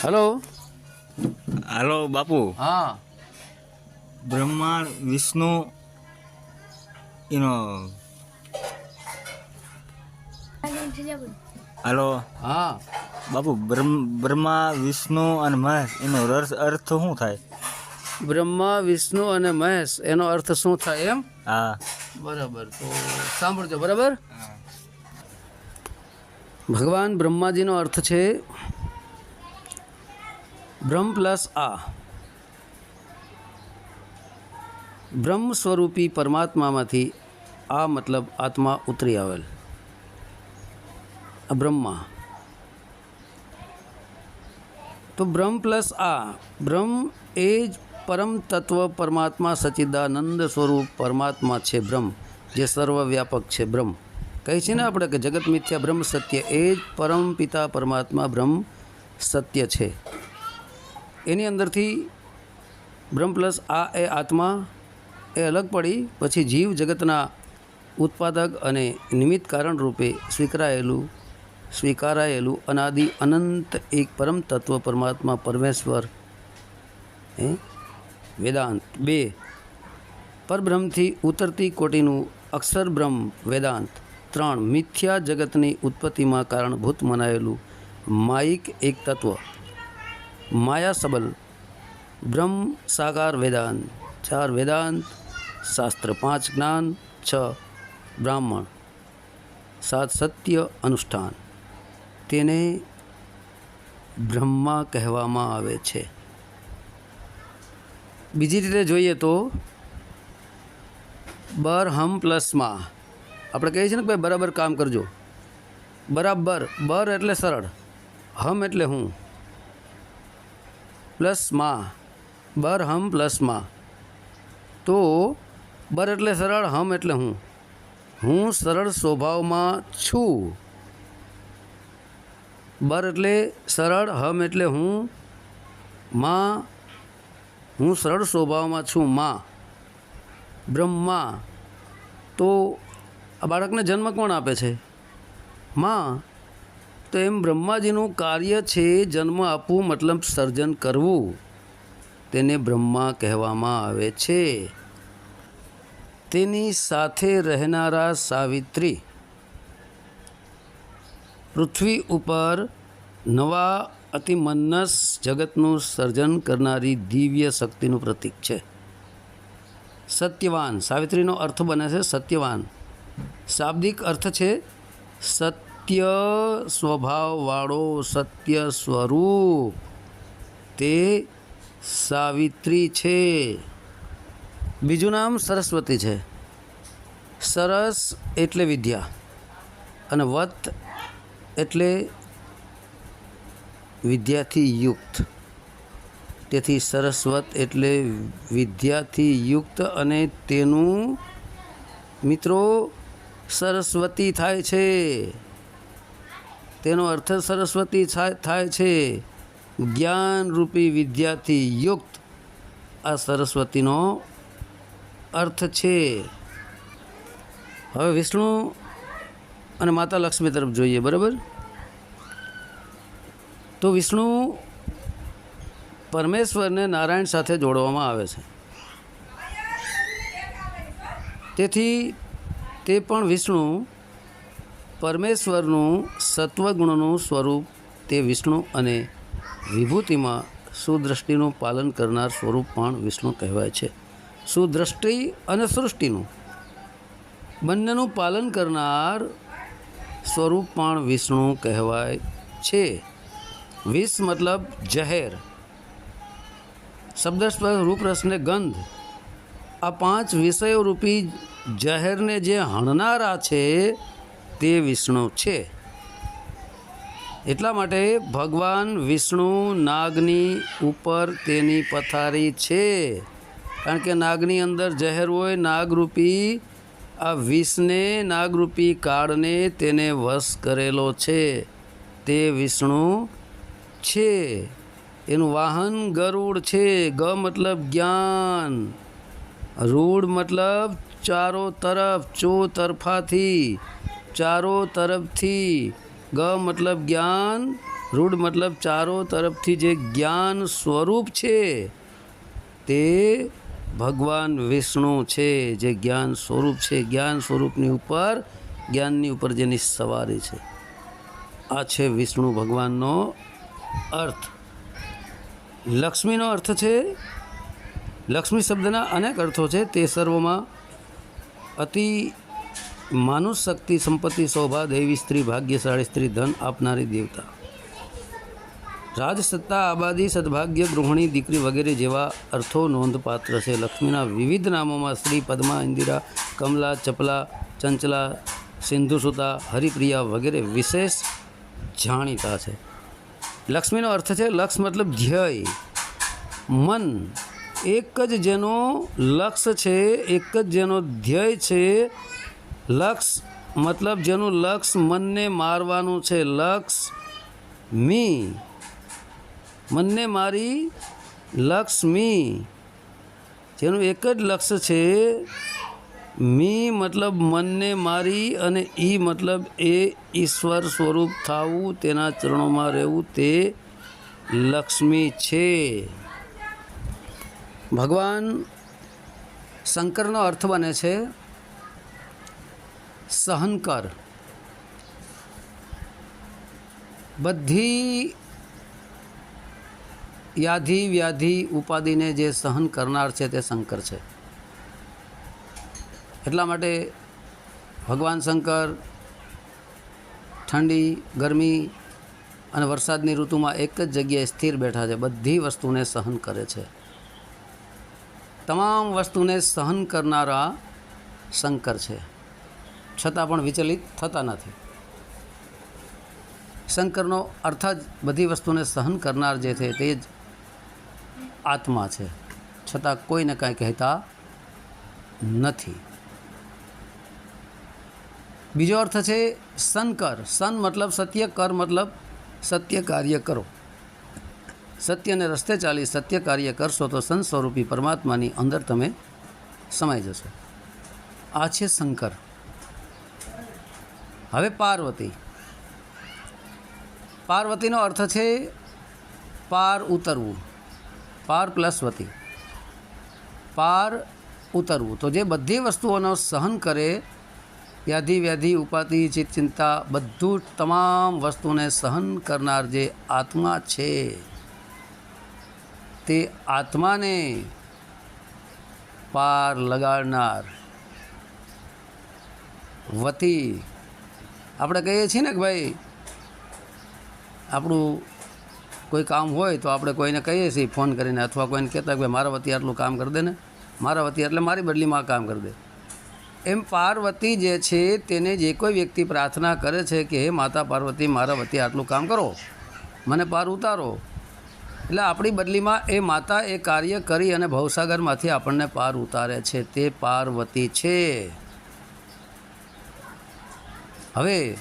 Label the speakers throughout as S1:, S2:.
S1: Hello
S2: હાલો બાપુ
S1: હા
S2: બ્રહ્મા વિષ્ણુ એનો હાલો
S1: હા
S2: બાપુ બ્રહ્મ બ્રહ્મા વિષ્ણુ અને મહેશ એનો રસ અર્થ શું થાય?
S1: બ્રહ્મા વિષ્ણુ અને મહેશ એનો અર્થ શું થાય એમ?
S2: હા.
S1: બરાબર તો સાંભળજો બરાબર? ભગવાન બ્રહ્માજીનો અર્થ છે બ્રહ્મ પ્લસ આ. બ્રહ્મ સ્વરૂપી પરમાત્મામાંથી આ મતલબ આત્મા ઉતરી આવેલ. બ્રહ્મા. તો બ્રહ્મ પ્લસ આ. બ્રહ્મ એ જ પરમ તત્વ પરમાત્મા સચિદાનંદ સ્વરૂપ પરમાત્મા છે બ્રહ્મ, જે સર્વવ્યાપક છે બ્રહ્મ. કહે છે ને આપણે કે જગત મિથ્યા બ્રહ્મ સત્ય, એ જ પરમ પિતા પરમાત્મા બ્રહ્મ સત્ય છે. એની અંદરથી બ્રહ્મ પ્લસ આ એ આત્મા એ અલગ પડી, પછી જીવ જગતના ઉત્પાદક અને નિમિત્ત કારણ રૂપે સ્વીકારાયેલું સ્વીકારાયેલું અનાદિ અનંત એક પરમ તત્વ પરમાત્મા પરમેશ્વર. હે? વેદાંત બે. પરબ્રહ્મથી ઉતરતી કોટીનું અક્ષર બ્રહ્મ વેદાંત. ત્રણ. મિથ્યા જગતની ઉત્પત્તિમાં કારણભૂત મનાયેલું માયિક એક તત્વ. માયા સબલ બ્રહ્મ સાકાર વેદાંત, ચાર વેદાંત, શાસ્ત્ર પાંચ જ્ઞાન, છ બ્રાહ્મણ, સાત સત્ય અનુષ્ઠાન. તેને બ્રહ્મા કહેવામાં આવે છે. બીજી રીતે જોઈએ તો, બરહમ પ્લસમાં આપણે કહીએ છીએ ને કે ભાઈ બરાબર કામ કરજો. બરાબર, બર એટલે સરળ, હમ એટલે હું. પ્લસમાં બર હમ પ્લસમાં તો બર એટલે સરળ, હમ એટલે હું. હું સરળ સ્વભાવમાં છું. બર એટલે સરળ, હમ એટલે હું. માં, હું સરળ સ્વભાવમાં છું, માં. બ્રહ્મા. તો આ બાળકને જન્મ કોણ આપે છે? માં. તો એમ બ્રહ્માજીનું કાર્ય છે જન્મ આપવું, મતલબ સર્જન કરવું. તેને બ્રહ્મા કહેવામાં આવે છે. તેની સાથે રહેનારા સાવિત્રી પૃથ્વી ઉપર નવા અતિમનસ જગતનું સર્જન કરનારી દિવ્ય શક્તિનું પ્રતીક છે. સત્યવાન, સાવિત્રીનો અર્થ બને છે સત્યવાન. શાબ્દિક અર્થ છે સત્ય સ્વભાવવાળો સત્ય સ્વરૂપ. તે સાવિત્રી છે. બીજું નામ સરસ્વતી છે. સરસ એટલે વિદ્યા અને વત એટલે વિદ્યાથી યુક્ત. તેથી સરસ્વત એટલે વિદ્યાથી યુક્ત અને તેનું મિત્રો સરસ્વતી થાય છે. તેનો અર્થ સરસ્વતી થાય છે. જ્ઞાનરૂપી વિદ્યાથી યુક્ત આ સરસ્વતીનો અર્થ છે. હવે વિષ્ણુ અને માતા લક્ષ્મી તરફ જોઈએ, બરાબર? તો વિષ્ણુ પરમેશ્વરને નારાયણ સાથે જોડવામાં આવે છે. તેથી તે પણ વિષ્ણુ પરમેશ્વરનું સત્વગુણનું સ્વરૂપ તે વિષ્ણુ અને વિભૂતિમાં સુદ્રષ્ટિનું પાલન કરનાર સ્વરૂપ પણ વિષ્ણુ કહેવાય છે. સુદ્રષ્ટિ અને સૃષ્ટિનું બંનેનું પાલન કરનાર સ્વરૂપ પણ વિષ્ણુ કહેવાય છે. વિષ મતલબ જહેર શબ્દસ્પર્શ રૂપરસને ગંધ. આ પાંચ વિષયો રૂપી જહેરને જે હણનારા છે તે વિષ્ણુ છે. એટલા માટે ભગવાન વિષ્ણુ નાગની ઉપર તેની પથારી છે. કારણ કે નાગની અંદર જહેર હોય, નાગરૂપી, આ વિષને નાગરૂપી કાળને તેને વશ કરેલો છે. તે વિષ્ણુ છે. એનું વાહન ગરુડ છે. ગ મતલબ જ્ઞાન. રૂડ મતલબ ચારો તરફ, ચો તરફાથી. ચારો તરફથી. ગ મતલબ જ્ઞાન, રૂઢ મતલબ ચારો તરફથી જે જ્ઞાન સ્વરૂપ છે, તે ભગવાન વિષ્ણુ છે, જે જ્ઞાન સ્વરૂપ છે. જ્ઞાન સ્વરૂપની ઉપર, જ્ઞાનની ઉપર જેની સવારી છે. આ છે વિષ્ણુ ભગવાનનો અર્થ. લક્ષ્મીનો અર્થ છે, લક્ષ્મી શબ્દના અનેક અર્થો છે. તે સર્વમાં અતિ માનુષ શક્તિ સંપત્તિ, શોભા, દૈવી, સ્ત્રી, ભાગ્યશાળી, સ્ત્રી, ધન આપનારી દેવતા. રાજસત્તા, આબાદી, સદભાગ્ય, ગૃહિણી, દીકરી વગેરે જેવા અર્થો નોંધપાત્ર છે. લક્ષ્મીના વિવિધ નામોમાં શ્રી પદ્મા, ઇન્દિરા, કમલા, ચપલા, ચંચલા, સિંધુસુતા, હરિપ્રિયા વગેરે વિશેષ જાણીતા છે. લક્ષ્મીનો અર્થ છે લક્ષ મતલબ ધ્યેય. મન એક જ જેનો લક્ષ્ય છે, એક જ જેનો ધ્યેય છે લક્ષ મતલબ જેનું લક્ષ મનને મારવાનું છે. લક્ષ મી. મનને મારી લક્ષ્મી જેનું એક જ લક્ષ્ય છે. મી મતલબ મનને મારી અને ઈ મતલબ એ ઈશ્વર સ્વરૂપ થવું, તેના ચરણોમાં રહેવું, તે લક્ષ્મી છે. ભગવાન શંકરનો અર્થ બને છે સહનકર બધી યાધિ વ્યાધિ ઉપાધિને જે સહન કરનાર છે તે શંકર છે એટલા માટે ભગવાન શંકર ઠંડી, ગરમી અને વરસાદની ઋતુમાં એક જ જગ્યાએ સ્થિર બેઠા છે, બધી વસ્તુને સહન કરે છે। તમામ વસ્તુને સહન કરનારા શંકર છે। છતાં પણ વિચલિત થતા નથી. શંકરનો અર્થ જ બધી વસ્તુને સહન કરનાર જે છે તે જ આત્મા છે, છતાં કોઈને કાંઈ કહેતા નથી. બીજો અર્થ છે સનકર સન મતલબ સત્ય, કર મતલબ સત્ય કાર્ય કરો. સત્યને રસ્તે ચાલી સત્ય કાર્ય કરશો તો સંત સ્વરૂપી પરમાત્માની અંદર તમે સમાઈ જશો. આ છે શંકર હવે પાર્વતી. પાર્વતીનો અર્થ છે પાર ઉતરવું. પાર પ્લસ વતી. પાર ઉતરવું. તો જે બધી વસ્તુઓનો સહન કરે, વ્યાધિ વ્યાધિ, ઉપાધિ ચિત ચિંતા, બધું તમામ વસ્તુને સહન કરનાર જે આત્મા છે, તે આત્માને પાર લગાડનાર વતી આપણે કહીએ છીએ ને કે ભાઈ, આપણું કોઈ કામ હોય તો આપણે કોઈને કહીએ છીએ ફોન કરીને અથવા કોઈને કહેતા કે ભાઈ, મારા વતી આટલું કામ કરી દે ને. મારા વતી એટલે મારી બદલીમાં કામ કરી દે. એમ પાર્વતી જે છે તેને જે કોઈ વ્યક્તિ પ્રાર્થના કરે છે કે, હે માતા પાર્વતી, મારા વતી આટલું કામ કરો. મને પાર ઉતારો. એટલે આપણી બદલીમાં એ માતા એ કાર્ય કરી અને ભવસાગરમાંથી આપણને પાર ઉતારે છે. તે પાર્વતી છે. હવે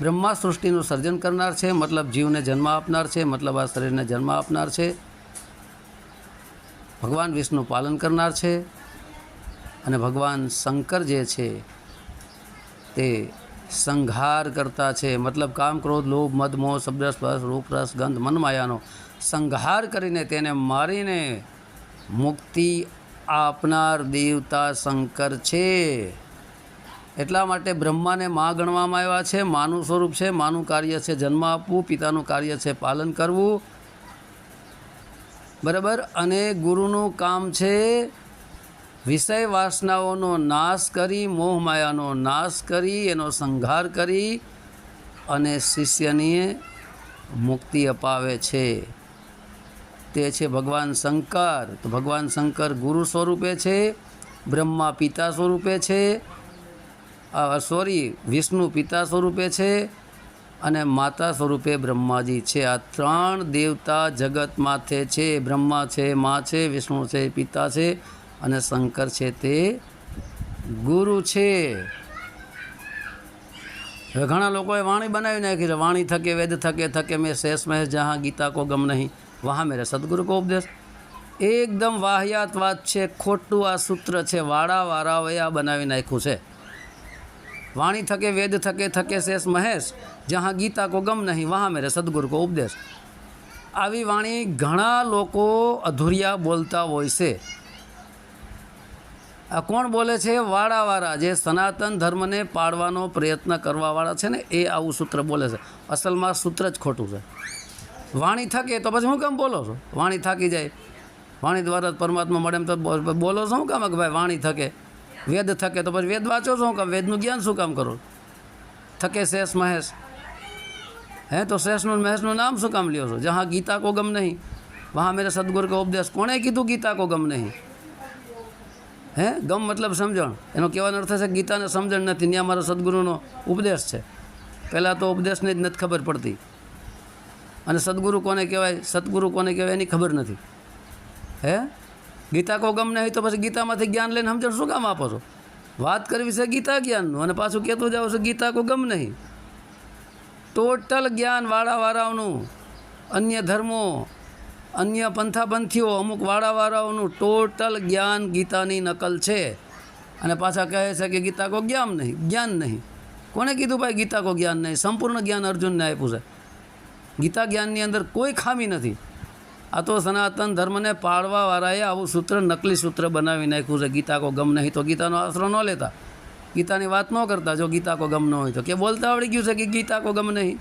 S1: બ્રહ્મા સૃષ્ટિનું સર્જન કરનાર છે, મતલબ જીવને જન્મ આપનાર છે, મતલબ આ શરીરને જન્મ આપનાર છે. ભગવાન વિષ્ણુ પાલન કરનાર છે અને ભગવાન શંકર જે છે તે સંહાર કરતા છે. મતલબ કામ, ક્રોધ, લોભ, મદ, મોહ શબ્દ સ્પર્શ રૂપ, રસ, ગંધ મન માયાનો સંહાર કરીને તેને મારીને મુક્તિ આપનાર દેવતા શંકર છે. એટલા માટે બ્રહ્માને મા ગણવામાં આવ્યા છે, માનું સ્વરૂપ છે, માનું કાર્ય છે જન્મ આપવું, પિતાનું કાર્ય છે પાલન કરવું. બરાબર? અને ગુરુનું કામ છે વિષય વાસનાઓનો નાશ કરી, મોહ માયાનો નાશ કરી, એનો સંહાર કરી અને શિષ્યની મુક્તિ અપાવે છે. તે છે ભગવાન શંકર. તો ભગવાન શંકર ગુરુ સ્વરૂપે છે, બ્રહ્મા પિતા સ્વરૂપે છે સોરી, વિષ્ણુ પિતા સ્વરૂપે છે અને માતા સ્વરૂપે બ્રહ્માજી છે. આ ત્રણ દેવતા જગત માથે છે, બ્રહ્મા છે, મા છે, વિષ્ણુ છે, પિતા છે અને શંકર છે તે ગુરુ છે. હવે ઘણા લોકોએ વાણી બનાવી નાખી છે. વાણી થકે, વેદ થકે થકે, મેં શેષ મહેશ જહાં, ગીતા કો ગમ નહીં. વहाँ મેરે સદગુરુ કો ઉપદેશ. એકદમ વાહિયાત વાત છે, ખોટું આ સૂત્ર છે. વાળા વાળા આ બનાવી નાખ્યું છે. વાણી થકે, વેદ થકે થકે શેષ મહેશ જहाँ ગીતા કો ગમ નહીં, વહાં મેરે સદગુરુ કો ઉપદેશ. આવી વાણી ઘણા લોકો અધૂરિયા બોલતા હોય છે. આ કોણ બોલે છે? વાળાવાળા, જે સનાતન ધર્મને પાડવાનો પ્રયત્ન કરવાવાળા છે ને, એ આવું સૂત્ર બોલે છે. અસલમાં સૂત્ર જ ખોટું છે. વાણી થકે તો પછી હું કેમ બોલો છો? વાણી થાકી જાય. વાણી દ્વારા પરમાત્મા મળે એમ તો બોલો છો? શું કામ કે ભાઈ વાણી થકે? વેદ થકે તો પછી વેદ વાંચો છો કામ? વેદનું જ્ઞાન શું કામ કરો? થકે શેષ મહેશ. હે, તો શેષનું મહેશનું નામ શું કામ લ્યો છો? જહાં ગીતા કો ગમ નહીં. વહાં મેરે સદગુરુ કો ઉપદેશ. કોણે કીધું ગીતા કો ગમ નહીં? હે, ગમ મતલબ સમજણ. એનો કહેવાનો અર્થ છે ગીતાને સમજણ નથી, ત્યાં મારો સદગુરુનો ઉપદેશ છે. પહેલાં તો ઉપદેશને જ નથી ખબર પડતી. અને સદગુરુ કોને કહેવાય? સદગુરુ કોને કહેવાય એની ખબર નથી. હે? ગીતા કો ગમ નહીં તો પછી ગીતામાંથી જ્ઞાન લઈને સમજણ શું કામ આપો છો? વાત કરવી છે ગીતા જ્ઞાનનું અને પાછું કહેતું જાવ છો ગીતા કો ગમ નહીં. ટોટલ જ્ઞાન વાળાવાળાઓનું, અન્ય ધર્મો, અન્ય પંથાપંથીઓ, અમુક વાળાવાળાઓનું ટોટલ જ્ઞાન ગીતાની નકલ છે. અને પાછા કહે છે કે ગીતા કો જ્ઞાન નહીં જ્ઞાન નહીં. કોણે કીધું ભાઈ ગીતા કો જ્ઞાન નહીં? સંપૂર્ણ જ્ઞાન અર્જુનને આપ્યું છે. ગીતા જ્ઞાનની અંદર કોઈ ખામી નથી. આ તો સનાતન ધર્મને પાળવાવાળાએ આવું સૂત્ર, નકલી સૂત્ર બનાવી નાખ્યું છે. ગીતા કો ગમ નહીં તો ગીતાનો આશરો ન લેતા. ગીતાની વાત ન કરતા જો ગીતા કો ગમ ન હોય તો. કે બોલતા આવડી ગયું છે કે ગીતા કો ગમ નહીં?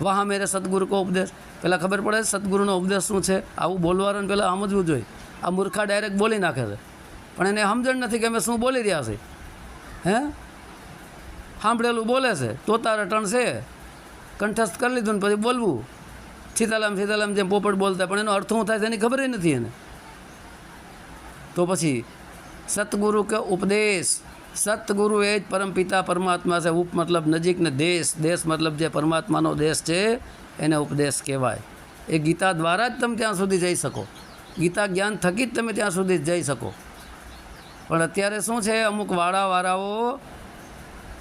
S1: વાહ મેરે સદગુરુ કો ઉપદેશ. પહેલાં ખબર પડે સદગુરુનો ઉપદેશ શું છે? આવું બોલવાનું પહેલાં સમજવું જોઈએ. આ મૂર્ખા ડાયરેક્ટ બોલી નાખે છે. પણ એને સમજણ નથી કે અમે શું બોલી રહ્યા છે હે? સાંભળેલું બોલે છે. તોતા રટણ છે. કંઠસ્થ કરી લીધું ને પછી બોલવું. સીતારામ સીતારામ જેમ પોપટ બોલતા, પણ એનો અર્થ શું થાય તેની ખબર નથી એને. તો પછી, સતગુરુ કે ઉપદેશ? સતગુરુ એ જ પરમપિતા પરમાત્મા છે. ઉપ મતલબ નજીક ને દેશ. દેશ મતલબ જે પરમાત્માનો દેશ છે, એને ઉપદેશ કહેવાય. એ ગીતા દ્વારા જ તમે ત્યાં સુધી જઈ શકો. ગીતા જ્ઞાન થકી જ તમે ત્યાં સુધી જઈ શકો. પણ અત્યારે શું છે, અમુક વાળાવાળાઓ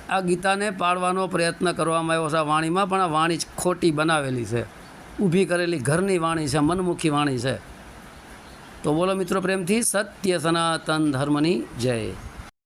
S1: આ ગીતાને પાડવાનો પ્રયત્ન કરવામાં આવ્યો છે. આ વાણીમાં પણ આ વાણી ખોટી બનાવેલી છે. ઊભી કરેલી ઘરની વાણી છે, મનમુખી વાણી છે. તો બોલો મિત્રો પ્રેમથી, સત્ય સનાતન ધર્મની જય.